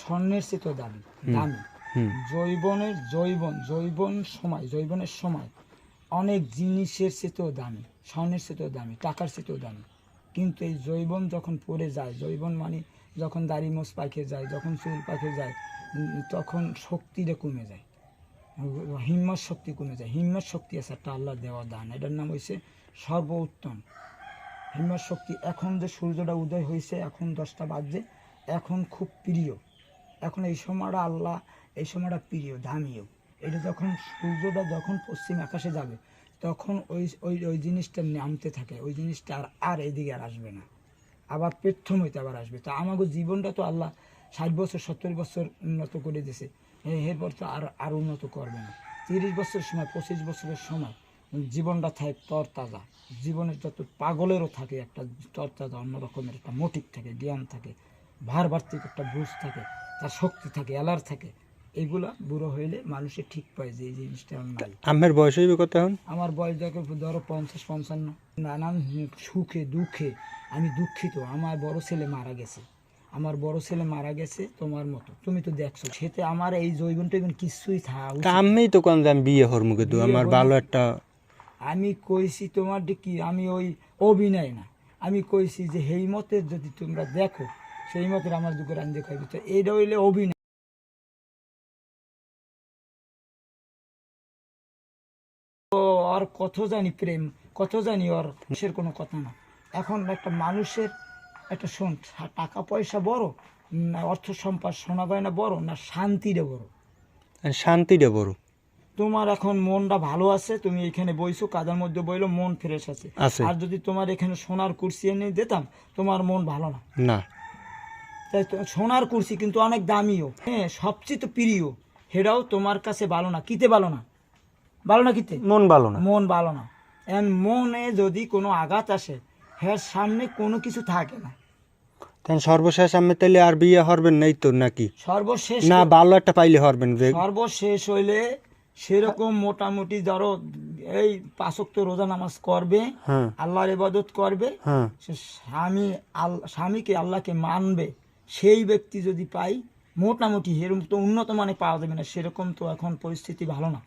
স্বর্ণের চেয়ে দামি। দামি জৈবনের জৈবন জৈবন সময় জৈবনের সময়। অনেক জিনিসের চেয়েও দামি স্বর্ণের চেয়েও দামি টাকার চেয়েও দামি। কিন্তু এই জৈবন যখন পড়ে যায় জৈবন মানে যখন দাড়ি মোষ পাকে যায় যখন চুল পাকে যায় তখন শক্তিটা কমে যায়। হিম্মত শক্তি কমে যায়। হিম্মত শক্তি আছে একটা আল্লাহ দেওয়া দান এটার নাম হয়েছে সর্বোত্তম। হিম্মত শক্তি। এখন যে সূর্যটা উদয় হয়েছে এখন দশটা বাজছে এখন খুব প্রিয়। এখন এই সময়টা আল্লাহ, এই সময়টা প্রিয় দামিও এটা যখন সূর্যটা যখন পশ্চিম আকাশে যাবে, তখন ওই ওই ওই জিনিসটা নামতে থাকে, ওই জিনিসটা আর আর এদিকে আর আসবে না। আবার প্রথম হইতে আবার আসবে। তো আমাকে জীবনটা তো আল্লাহ ষাট বছর, সত্তর বছর উন্নত করে দিয়েছে এ- এরপর তো আর আর উন্নত করবে না। তিরিশ বছরের সময়, পঁচিশ বছরের সময় জীবনটা থাকে তরতাজা। জীবনের যত পাগলেরও থাকে, একটা তরতাজা, অন্যরকমের একটা মোটিক থাকে, জ্ঞান থাকে ভার ভার্তিক একটা বুঝ থাকে। তার শক্তি থাকে এলার থাকে এইগুলা বুড়ো হইলে মানুষে ঠিক পায় যে এই জিনিসটা আমার নাই আমের বয়স হইবে কত এখন? আমার বয়স দেখো ধরো পঞ্চাশ পঞ্চান্ন। নানান সুখে দুঃখে আমি দুঃখিত আমার বড় ছেলে মারা গেছে। আমার বড় ছেলে মারা গেছে তোমার মতো। তুমি তো দেখছ সেতে আমার এই জৈবন টৈবন কিছুই থাকা আমি তো কোন আমি বিয়ে হরমু কিন্তু আমার ভালো একটা আমি কইছি তোমার কি আমি ওই অভিনয় না। আমি কইছি যে সেই মতে যদি তোমরা দেখো সেই মতে আমার দুটো রান্ধে খাইবি। তো এইটা হইলে অভিনয়। আর কত জানি প্রেম কত জানি ওর মানুষের কোনো কথা না। এখন একটা মানুষের একটা শোন টাকা পয়সা বড় না অর্থ সম্পদ সোনা গয়না বড় না শান্তিটা বড়। শান্তিটা বড়। তোমার এখন মনটা ভালো আছে তুমি এখানে বইছো কাদার মধ্যে বইলো মন ফ্রেশ আছে। আছে। আর যদি তোমার এখানে সোনার কুর্সি এনে দিতাম তোমার মন ভালো না। না। তাই সোনার কুর্সি কিন্তু অনেক দামিও। হ্যাঁ সবচেয়ে তো প্রিয়। সেটাও তোমার কাছে ভালো না। কিতে ভালো না? ভালো না কিতে? মন ভালো না। মন ভালো না। এন মনে যদি কোনো আঘাত আসে হ্যাঁ সামনে কোনো কিছু থাকে না। সর্বশেষ আমি তাহলে আর বিয়ে হরবেন নাই তো নাকি? সর্বশেষ না ভালো একটা পাইলে হরবেন সর্বশেষ হইলে সেরকম মোটামুটি ধরো এই পাঁচক তো রোজা নামাজ করবে হ্যাঁ। আল্লাহর ইবাদত করবে হ্যাঁ। সে স্বামী স্বামীকে আল্লাহকে মানবে। সেই ব্যক্তি যদি পাই, মোটামুটি এরকম তো উন্নত মানে পাওয়া যাবে না, সেরকম তো এখন পরিস্থিতি ভালো না।